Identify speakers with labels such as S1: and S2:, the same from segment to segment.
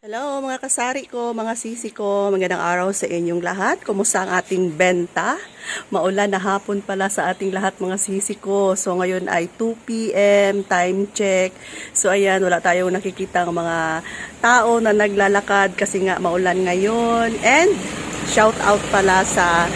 S1: Hello mga kasari ko, mga sisi ko, magandang araw sa inyong lahat. Kumusta ang ating benta? Maulan na hapon pala sa ating lahat mga sisi ko. So ngayon ay 2 p.m. time check. So ayan, wala tayong nakikita ng mga tao na naglalakad kasi nga maulan ngayon. And shout out pala sa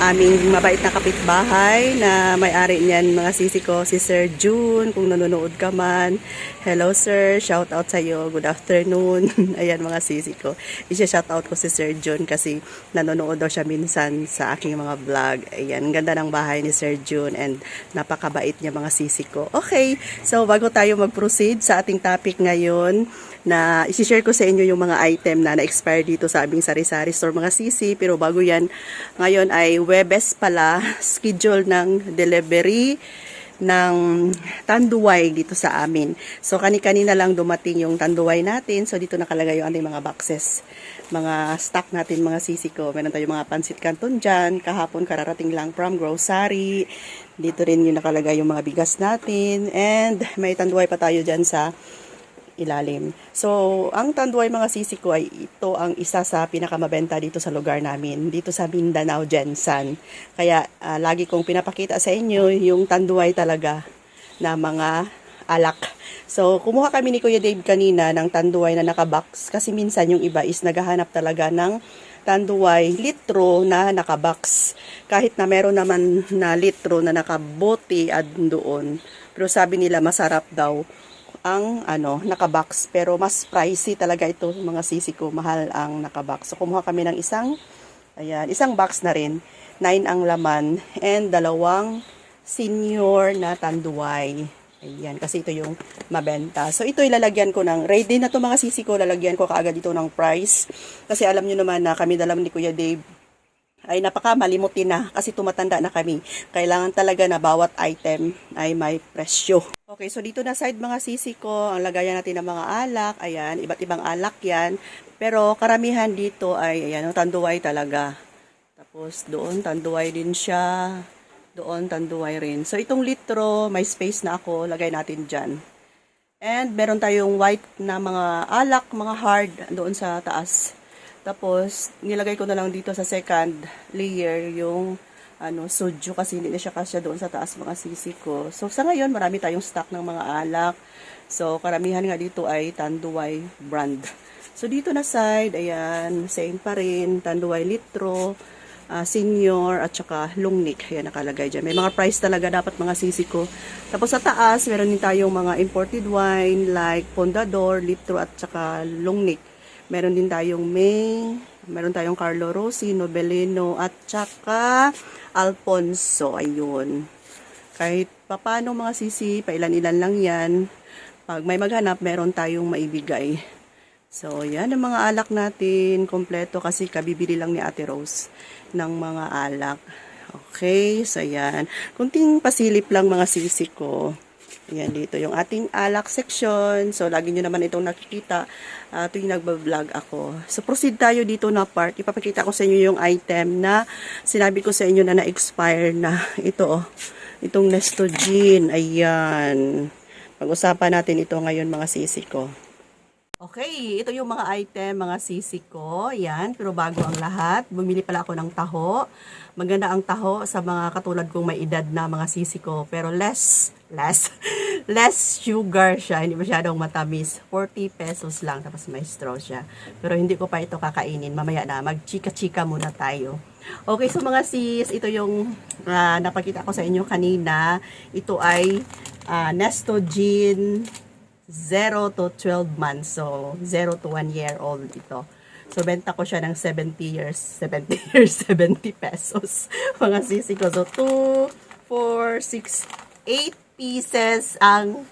S1: aming mabait na kapitbahay na may-ari niyan mga sisi ko, si Sir June, kung nanonood ka man. Hello sir, shout out sa iyo. Good afternoon. Ayan mga sisi ko. Isya shout out ko si Sir June kasi nanonood daw siya minsan sa aking mga vlog. Ayan, ganda ng bahay ni Sir June and napakabait niya mga sisi ko. Okay, so bago tayo mag-proceed sa ating topic ngayon, na isi-share ko sa inyo yung mga item na na-expire dito sa aming sari-sari store mga sisi. Pero bago yan, ngayon ay Webes pala, schedule ng delivery ng tanduay dito sa amin. So, kani-kanina lang dumating yung tanduay natin. So, dito nakalagay yung ating mga boxes. Mga stock natin, mga sisi ko. Meron tayong mga pansit canton dyan. Kahapon, kararating lang from grocery. Dito rin yung nakalagay yung mga bigas natin. And may tanduay pa tayo dyan sa ilalim. So, ang tanduay mga sisi ko ay ito ang isa sa pinakamabenta dito sa lugar namin, dito sa Mindanao, Jensan. Kaya, ah, lagi kong pinapakita sa inyo yung tanduay talaga na mga alak. So, kumuha kami ni Kuya Dave kanina ng tanduay na nakabox kasi minsan yung iba is naghahanap talaga ng tanduay litro na nakabox. Kahit na meron naman na litro na nakabote ad doon. Pero sabi nila masarap daw ang ano, nakabox. Pero mas pricey talaga ito, mga sisi ko. Mahal ang nakabox. So, kumuha kami ng isang, ayan, isang box na rin. Nine ang laman. And dalawang senior na tanduay. Ayan, kasi ito yung mabenta. So, ito ilalagyan ko ng, ready na to mga sisi ko, lalagyan ko kaagad ito ng price. Kasi alam nyo naman na kami dalam ni Kuya Dave, ay napaka malimutin na kasi tumatanda na kami. Kailangan talaga na bawat item ay may presyo. Okay, so dito na side mga sisi ko, ang lagayan natin ng mga alak, ayan, iba't ibang alak yan. Pero karamihan dito ay, ayan, yung tanduay talaga. Tapos doon, tanduay din siya. Doon, tanduay rin. So itong litro, may space na ako, lagay natin dyan. And meron tayong white na mga alak, mga hard, doon sa taas. Tapos, nilagay ko na lang dito sa second layer yung ano, soju kasi hindi na siya kasya doon sa taas mga sisi ko. So, sa ngayon, marami tayong stock ng mga alak. So, karamihan nga dito ay Tanduay brand. So, dito na side, ayan, same pa rin, Tanduay litro, ah, senior, at saka lungnik. Ayan, nakalagay dyan. May mga price talaga dapat mga sisi ko. Tapos sa taas, meron din tayong mga imported wine like Pondador, litro, at saka lungnik. Meron din tayong May, meron tayong Carlo Rossi, Nobelino, at saka Alfonso. Ayun. Kahit papano mga sisi, pailan-ilan lang yan. Pag may maghanap, meron tayong maibigay. So, yan ang mga alak natin. Kompleto kasi kabibili lang ni Ate Rose ng mga alak. Okay, so yan. Kunting pasilip lang mga sisi ko. Ayan, dito yung ating alak section. So, lagi nyo naman itong nakikita uh, tuwing nagbablog ako. So, proceed tayo dito na part. Ipapakita ko sa inyo yung item na sinabi ko sa inyo na na-expire na. Ito, oh. Itong Nestogen. Ayan. Pag-usapan natin ito ngayon, mga sisi ko. Okay, ito yung mga item, mga sisi ko. Yan, pero bago ang lahat, bumili pala ako ng taho. Maganda ang taho sa mga katulad kong may edad na mga sisi ko. Pero less, less, less sugar siya. Hindi masyadong matamis. 40 pesos lang, tapos may straw siya. Pero hindi ko pa ito kakainin. Mamaya na, magchika-chika muna tayo. Okay, so mga sis, ito yung ah, napakita ko sa inyo kanina. Ito ay uh, Nestogen 0 to 12 months. So, 0 to 1 year old ito. So, benta ko siya ng 70 years, 70 years, 70 pesos. Mga sisi ko. So, 2, 4, 6, 8 pieces ang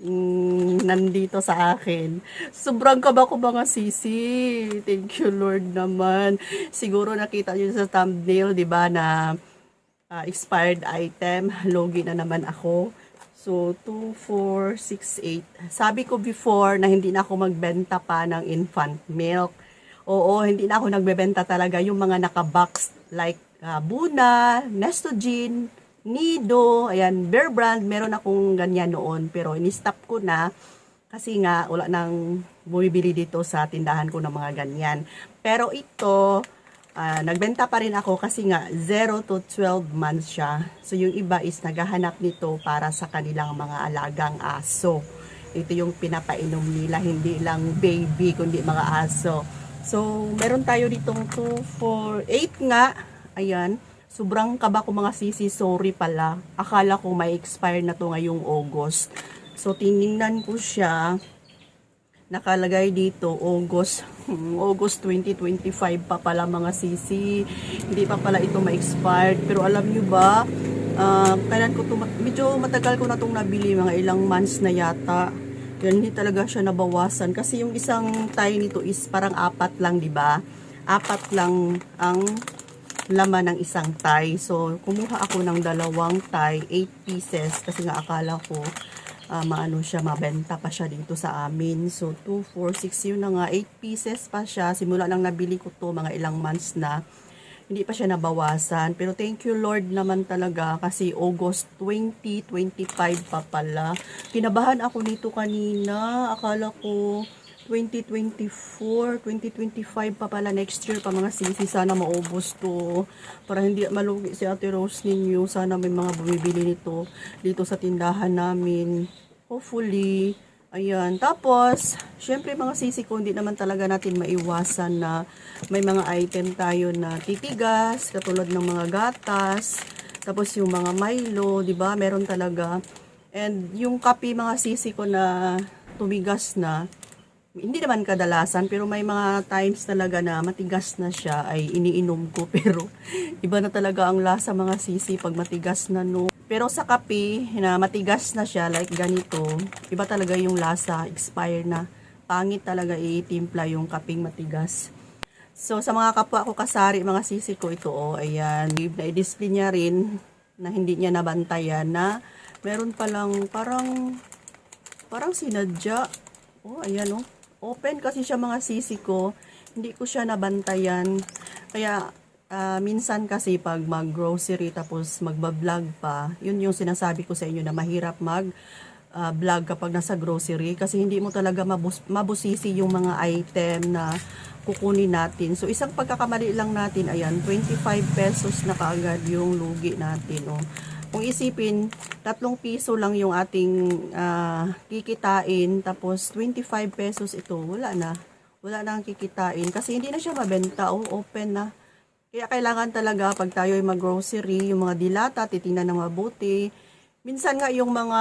S1: mm, nandito sa akin. Sobrang kaba ko mga sisi. Thank you, Lord naman. Siguro nakita nyo sa thumbnail, di ba, na ah, expired item. Logi na naman ako. So, 2, 4, 6, 8. Sabi ko before na hindi na ako magbenta pa ng infant milk. Oo, hindi na ako nagbebenta talaga yung mga nakabox like uh, Buna, Nestogen, Nido, ayan, Bear Brand. Meron akong ganyan noon pero in-stop ko na kasi nga wala nang bumibili dito sa tindahan ko ng mga ganyan. Pero ito, ah, nagbenta pa rin ako kasi nga 0 to 12 months siya. So yung iba is naghahanap nito para sa kanilang mga alagang aso. Ito yung pinapainom nila, hindi lang baby, kundi mga aso. So, meron tayo ditong 2, 4, 8 nga. Ayan. Sobrang kaba ko mga sisi, sorry pala. Akala ko may expire na to ngayong August. So, tiningnan ko siya. Nakalagay dito, August, hmm, August 2025 pa pala mga sisi. Hindi pa pala ito ma-expired. Pero alam nyo ba, ah, kailan ko medyo matagal ko na itong nabili, mga ilang months na yata. Yan, hindi talaga siya nabawasan. Kasi yung isang tie nito is parang apat lang, di ba? Apat lang ang laman ng isang tie. So, kumuha ako ng dalawang tie, 8 pieces. Kasi nga akala ko, ah, maano siya, mabenta pa siya dito sa amin. So, 2, 4, 6, yun na nga, 8 pieces pa siya. Simula nang nabili ko to mga ilang months na hindi pa siya nabawasan. Pero thank you Lord naman talaga kasi August 2025 pa pala. Kinabahan ako nito kanina. Akala ko 2024, 2025 pa pala next year pa mga sisi. Sana maubos to. Para hindi malugi si Ate Rose ninyo. Sana may mga bumibili nito dito sa tindahan namin. Hopefully, Ayan. Tapos, syempre mga sisi ko, hindi naman talaga natin maiwasan na may mga item tayo na titigas, katulad ng mga gatas, tapos yung mga Milo, di ba? Meron talaga. And yung kape mga sisi ko na tumigas na, hindi naman kadalasan, pero may mga times talaga na matigas na siya ay iniinom ko. Pero iba na talaga ang lasa mga sisi pag matigas na no. Pero sa kape na matigas na siya, like ganito, iba talaga yung lasa, expire na. Pangit talaga itimpla yung kaping matigas. So, sa mga kapwa ko kasari, mga sisi ko ito, oh, ayan. Na-display niya rin na hindi niya nabantayan na meron palang parang, parang sinadya. Oh, ayan, oh. Open kasi siya mga sisi ko. Hindi ko siya nabantayan. Kaya, ah, minsan kasi pag mag-grocery tapos magba-vlog pa, yun yung sinasabi ko sa inyo na mahirap mag ah, vlog kapag nasa grocery kasi hindi mo talaga mabus- mabusisi yung mga item na kukunin natin. So, isang pagkakamali lang natin, ayan, 25 pesos na kaagad yung lugi natin. Oh. Kung isipin, tatlong piso lang yung ating ah, kikitain, tapos 25 pesos ito, wala na. Wala na ang kikitain kasi hindi na siya mabenta. Oh, open na. Kaya kailangan talaga pag tayo ay mag-grocery, yung mga dilata, titingnan ng mabuti. Minsan nga yung mga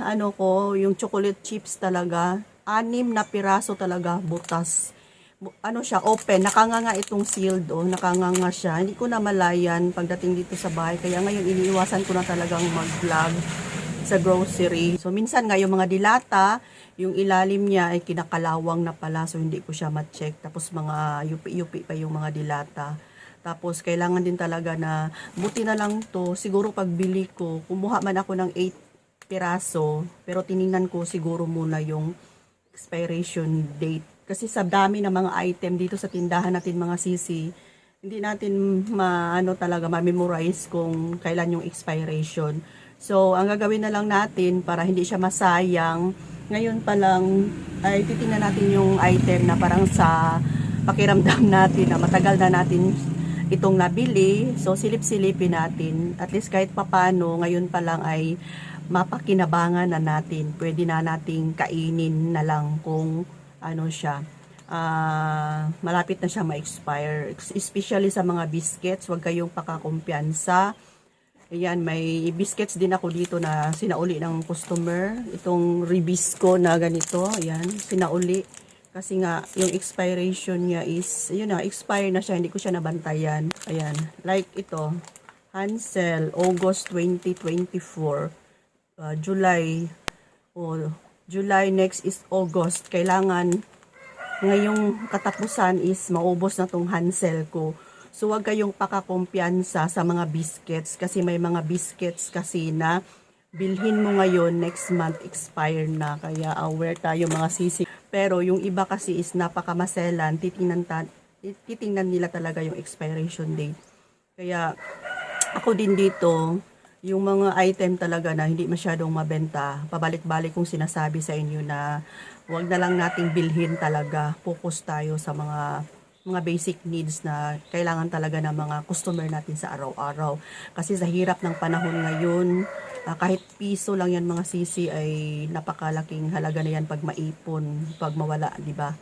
S1: ano ko, yung chocolate chips talaga, anim na piraso talaga butas. Ano siya, open. Nakanganga itong sealed, oh. Nakanganga siya. Hindi ko na malayan pagdating dito sa bahay. Kaya ngayon, iniiwasan ko na talagang mag-vlog sa grocery. So, minsan nga yung mga dilata, yung ilalim niya ay kinakalawang na pala. So, hindi ko siya ma-check. Tapos, mga yupi-yupi pa yung mga dilata. Tapos, kailangan din talaga na, buti na lang to, siguro pagbili ko, kumuha man ako ng 8 piraso, pero tiningnan ko siguro muna yung expiration date. Kasi sa dami ng mga item dito sa tindahan natin mga sisi, hindi natin maano talaga ma-memorize kung kailan yung expiration. So, ang gagawin na lang natin para hindi siya masayang, ngayon pa lang ay titingnan natin yung item na parang sa pakiramdam natin na matagal na natin itong nabili. So, silip-silipin natin. At least kahit papano, ngayon pa lang ay mapakinabangan na natin. Pwede na nating kainin na lang kung ano siya. ah, malapit na siya ma-expire. Especially sa mga biscuits, huwag kayong pakakumpiyansa. Ayan, may biscuits din ako dito na sinauli ng customer. Itong ribisco na ganito. Ayan, sinauli. Kasi nga, yung expiration niya is, yun na, expire na siya. Hindi ko siya nabantayan. Ayan, like ito. Hansel, August 2024. Uh, July. Oh, July next is August. Kailangan ngayong katapusan is maubos na tong Hansel ko. So, wag kayong pakakumpiyansa sa mga biscuits kasi may mga biscuits kasi na bilhin mo ngayon, next month expire na. Kaya aware tayo mga sisi. Pero yung iba kasi is napakamaselan, titingnan, titingnan nila talaga yung expiration date. Kaya ako din dito, yung mga item talaga na hindi masyadong mabenta, pabalik-balik kong sinasabi sa inyo na wag na lang nating bilhin talaga. Focus tayo sa mga mga basic needs na kailangan talaga ng mga customer natin sa araw-araw. Kasi sa hirap ng panahon ngayon, ah, kahit piso lang yan mga sisi ay napakalaking halaga na yan pag maipon, pag mawala, di ba?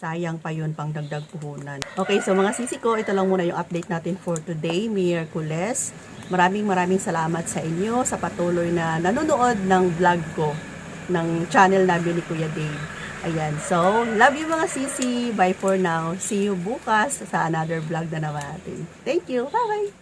S1: Sayang pa yun pang dagdag puhunan. Okay, so mga sisi ko, ito lang muna yung update natin for today, Miraculous. Maraming maraming salamat sa inyo sa patuloy na nanonood ng vlog ko ng channel namin ni Kuya Dave. Ayan, so love you mga sisi. Bye for now. See you bukas sa another vlog na naman natin. Thank you. Bye-bye.